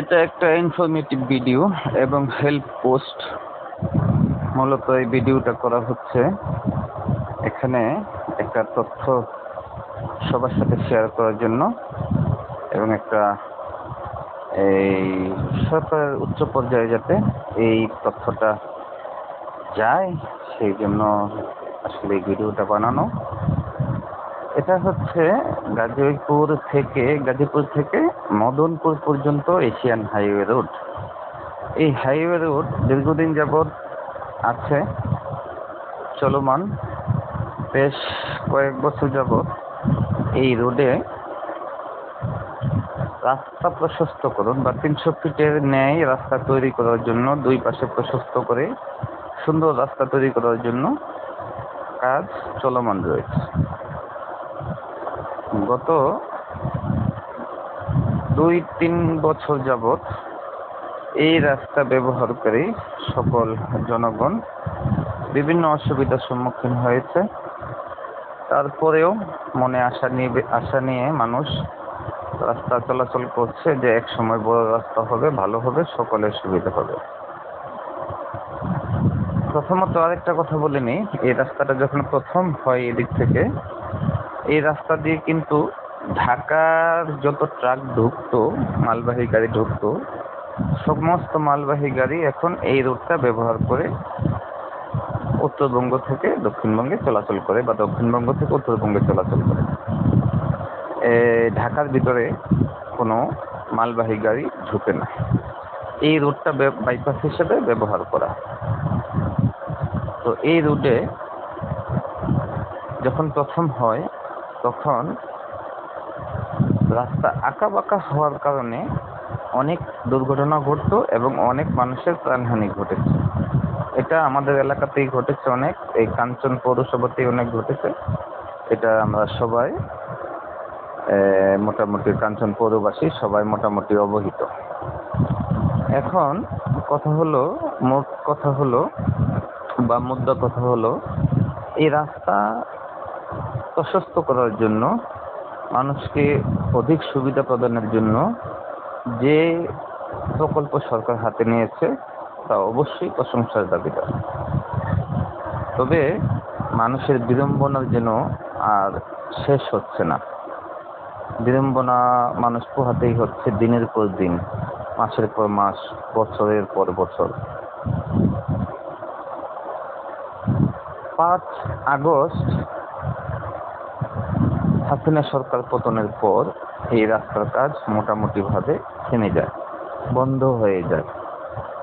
এটা একটা informative video এবং হেল্প পোস্ট মূলত এই ভিডিওটা করা হচ্ছে। এখানে একটা তথ্য সবার সাথে শেয়ার করার জন্য এবং একটা এই সরকারের উচ্চ পর্যায়ে যাতে এই তথ্যটা যায়, সেই জন্য আসলে এই ভিডিওটা বানানো। এটা হচ্ছে গাজীপুর থেকে গাজীপুর থেকে মদনপুর পর্যন্ত এশিয়ান হাইওয়ে রোড। এই হাইওয়ে রোড দীর্ঘদিন যাবৎ আছে, চলমান। বেশ কয়েক বছর যাবৎ এই রোডে রাস্তা প্রশস্তকরণ বা তিনশো ফিটের ন্যায় রাস্তা তৈরি করার জন্য, দুই পাশে প্রশস্ত করে সুন্দর রাস্তা তৈরি করার জন্য কাজ চলমান রয়েছে। গত দুই তিন বছর যাবৎ এই রাস্তা ব্যবহারকারী সকল জনগণ বিভিন্ন অসুবিধার সম্মুখীন হয়েছে। তারপরেও মনে আশা নিয়ে আশা নিয়ে মানুষ রাস্তা চলাচল করছে যে এক সময় বড় রাস্তা হবে, ভালো হবে, সকলের সুবিধা হবে। প্রথমত আরেকটা কথা বলে নিই, এই রাস্তাটা যখন প্রথম হয় এদিক থেকে রাস্তা দিয়ে কিন্তু ঢাকার যত ট্রাক ঢুকতো, মালবাহী গাড়ি ঢুকতো, সমস্ত মালবাহী গাড়ি এখন এই রোডটা ব্যবহার করে উত্তরবঙ্গ থেকে দক্ষিণবঙ্গে চলাচল করে বা দক্ষিণবঙ্গ থেকে উত্তরবঙ্গে চলাচল করে। ঢাকার ভিতরে কোনো মালবাহী গাড়ি ঢুকে না। এই রোডটা বাইপাস হিসেবে ব্যবহার করা। তো এই রুটে যখন প্রথম হয় তখন রাস্তা আঁকা বাঁকা হওয়ার কারণে অনেক দুর্ঘটনা ঘটতো এবং অনেক মানুষের প্রাণহানি ঘটেছে। এটা আমাদের এলাকাতেই ঘটেছে অনেক, এই কাঞ্চন পৌরসভাতেই অনেক ঘটেছে। এটা আমরা সবাই মোটামুটি কাঞ্চন পৌরবাসী সবাই মোটামুটি অবহিত। এখন কথা হলো, মোট কথা হলো বা মুদ্রা কথা হলো, এই রাস্তা প্রশস্ত করার জন্য, মানুষকে অধিক সুবিধা প্রদানের জন্য যে প্রকল্প সরকার হাতে নিয়েছে, তা অবশ্যই প্রশংসার দাবিদার তবে মানুষের বিড়ম্বনার যেন আর শেষ হচ্ছে না। বিড়ম্বনা মানুষ পোহাতেই হচ্ছে দিনের পর দিন, মাসের পর মাস, বছরের পর বছর। পাঁচ আগস্ট হাসিনা সরকার পতনের পর এই রাস্তার কাজ মোটামুটিভাবে থেমে যায়, বন্ধ হয়ে যায়।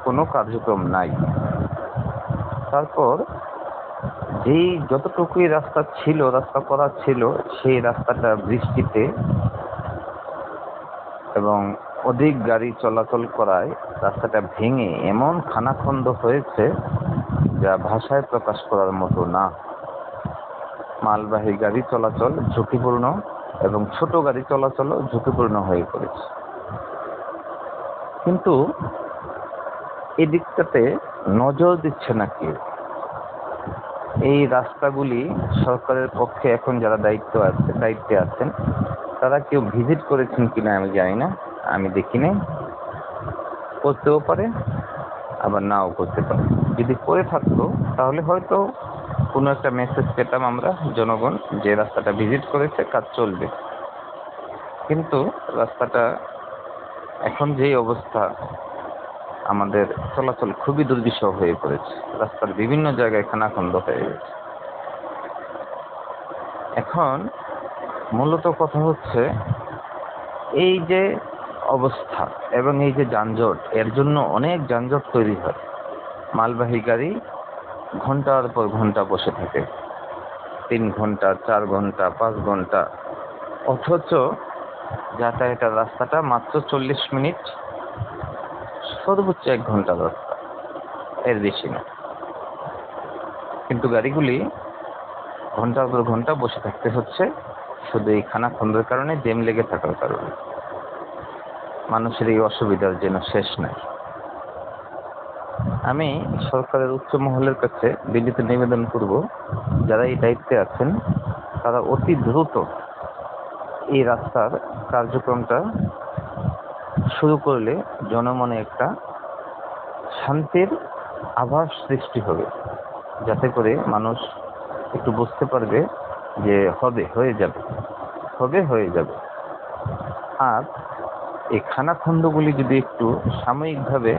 কোনো কার্যক্রম নাই। তারপর যেই যতটুকুই রাস্তা ছিল, রাস্তা করা ছিল, সেই রাস্তাটা বৃষ্টিতে এবং অধিক গাড়ি চলাচল করায় রাস্তাটা ভেঙে এমন খানাখন্দ হয়েছে যা ভাষায় প্রকাশ করার মতো না। মালবাহী গাড়ি চলাচল ঝুঁকিপূর্ণ এবং ছোট গাড়ি চলাচলও ঝুঁকিপূর্ণ হয়ে পড়েছে। কিন্তু এদিকটাতে নজর দিচ্ছে না কেউ। এই রাস্তাগুলি সরকারের পক্ষে এখন যারা দায়িত্ব আছে, দায়িত্বে আছেন, তারা কেউ ভিজিট করেছেন কিনা আমি জানি না, আমি দেখি নাই। করতেও পারে, আবার নাও করতে পারে। যদি করে থাকতো, তাহলে হয়তো কোনো একটা মেসেজ পেতাম আমরা, জনগণ, যে রাস্তাটা ভিজিট করেছে, কাজ চলবে। কিন্তু রাস্তাটা এখন যেই অবস্থা, আমাদের চলাচল খুবই দুর্বিষহ হয়ে পড়েছে। রাস্তার বিভিন্ন জায়গায় খানাখন্দ হয়ে গেছে। এখন মূলত কথা হচ্ছে, এই যে অবস্থা এবং এই যে যানজট, এর জন্য অনেক যানজট তৈরি হয়। মালবাহী গাড়ি ঘণ্টার পর ঘণ্টা বসে থাকে। তিন ঘণ্টা, চার ঘণ্টা, পাঁচ ঘণ্টা। অথচ যাতায়াতের রাস্তাটা মাত্র চল্লিশ মিনিট, সর্বোচ্চ এক ঘণ্টা রাস্তা। এর বেশি না। কিন্তু গাড়িগুলি ঘণ্টার পর ঘণ্টা বসে থাকতে হচ্ছে, শুধু এই খানা খন্দের কারণে জেম লেগে থাকার কারণে। মানুষের এই অসুবিধার যেন শেষ নাই। আমি সরকারের উচ্চ মহলের কাছে বিনীত নিবেদন করব, যারা এই দায়িত্বে আছেন, তারা অতি দ্রুত এই রাস্তার কার্যক্রমটা শুরু করলে জনমনে একটা শান্তির আভাস সৃষ্টি হবে, যাতে করে মানুষ একটু বুঝতে পারবে যে হবে, হয়ে যাবে, হবে, হয়ে যাবে। আর এই খানাখন্দগুলি যদি একটু সাময়িকভাবে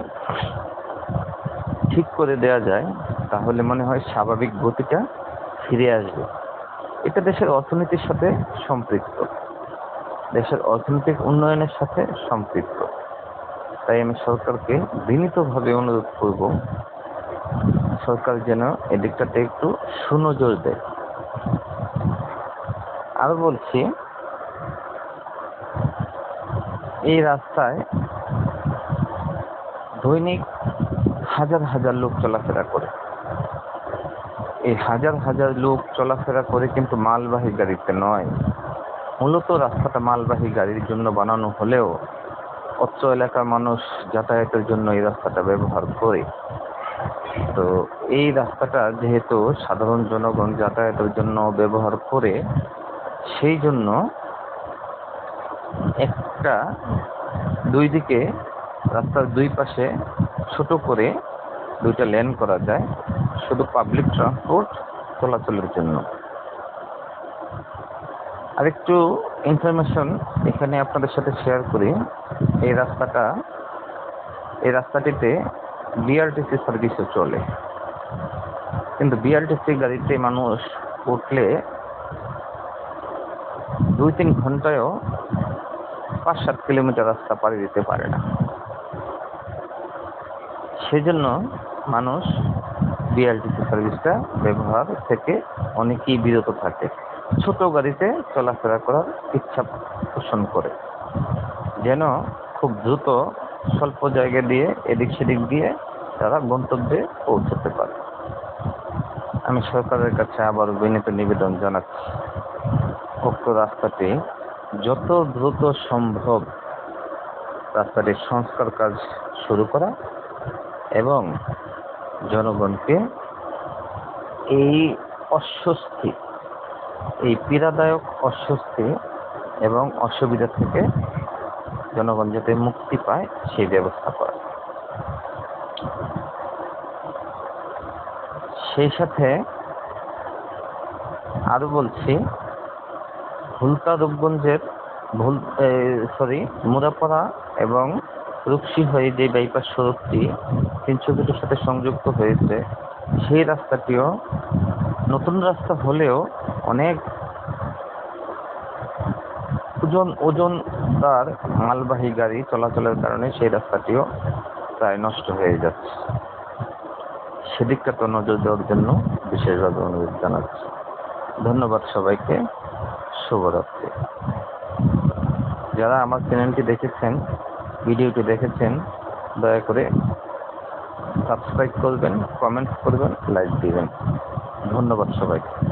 ঠিক করে দেওয়া যায়, তাহলে মনে হয় স্বাভাবিক গতিটা ফিরে আসবে। এটা দেশের অর্থনীতির সাথে সম্পৃক্ত। দেশের অর্থনৈতিক উন্নয়নের সাথে সম্পৃক্ত। তাই আমি সরকারকে বিনীতভাবে অনুরোধ করব, সরকার যেন এদিকটাতে একটু সুনজর দেয়। আরও বলছি, এই রাস্তায় দৈনিক হাজার হাজার লোক চলাফেরা করে। এই হাজার হাজার লোক চলাফেরা করে কিন্তু মালবাহী গাড়িতে নয়। মূলত রাস্তাটা মালবাহী গাড়ির জন্য বানানো হলেও অত্র এলাকার মানুষ যাতায়াতের জন্য এই রাস্তাটা ব্যবহার করে। তো এই রাস্তাটা যেহেতু সাধারণ জনগণ যাতায়াতের জন্য ব্যবহার করে, সেই জন্য একটা দুই দিকে রাস্তার দুই পাশে ছোট করে দুইটা লেন করা যায়, শুধু পাবলিক ট্রান্সপোর্ট চলাচলের জন্য। আরেকটু ইনফরমেশন এখানে আপনাদের সাথে শেয়ার করি। এই রাস্তাটা, এই রাস্তাটিতে বিআরটিসি সার্ভিসও চলে। কিন্তু বিআরটিসি গাড়িতে মানুষ উঠলে দুই তিন ঘন্টায়ও পাঁচ সাত কিলোমিটার রাস্তা পাড়ি দিতে পারে না। সেজন্য মানুষ বিআরটিসি সার্ভিসটা ব্যবহার থেকে অনেকেই বিরত থাকে। ছোট গাড়িতে চলাফেরা করার ইচ্ছা পোষণ করে। যেন খুব দ্রুত স্বল্প জায়গা দিয়ে এদিক সেদিক দিয়ে তারা গন্তব্যে পৌঁছতে পারে। আমি সরকারের কাছে আবার বিনীত নিবেদন জানাচ্ছি। উক্ত রাস্তাটি যত দ্রুত সম্ভব রাস্তাটির সংস্কার কাজ শুরু করা এবং জনগণকে এই অস্বস্তি, এই পীড়াদায়ক অস্বস্তি এবং অসুবিধা থেকে জনগণ যাতে মুক্তি পায়, সেই ব্যবস্থা করা। সেই সাথে আরও বলছি ভুলতা রূপগঞ্জের ভুল সরি মুরাপাড়া এবং রূপসী হয়ে যে বাইপাস সড়কটি তিনশো সাথে সংযুক্ত হয়েছে, সেই রাস্তাটিও নতুন রাস্তা হলেও অনেক ওজন, ওজনদার মালবাহী গাড়ি চলাচলের কারণে সেই রাস্তাটিও প্রায় নষ্ট হয়ে যাচ্ছে। সেদিকটা তো নজর দেওয়ার জন্য বিশেষভাবে অনুরোধ জানাচ্ছি। ধন্যবাদ সবাইকে। শুভরাত্রি। যারা আমার চ্যানেলটি দেখেছেন ভিডিওটি দেখেছেন দয়া করে সাবস্ক্রাইব করবেন কমেন্ট করবেন লাইক দেবেন। ধন্যবাদ সবাইকে।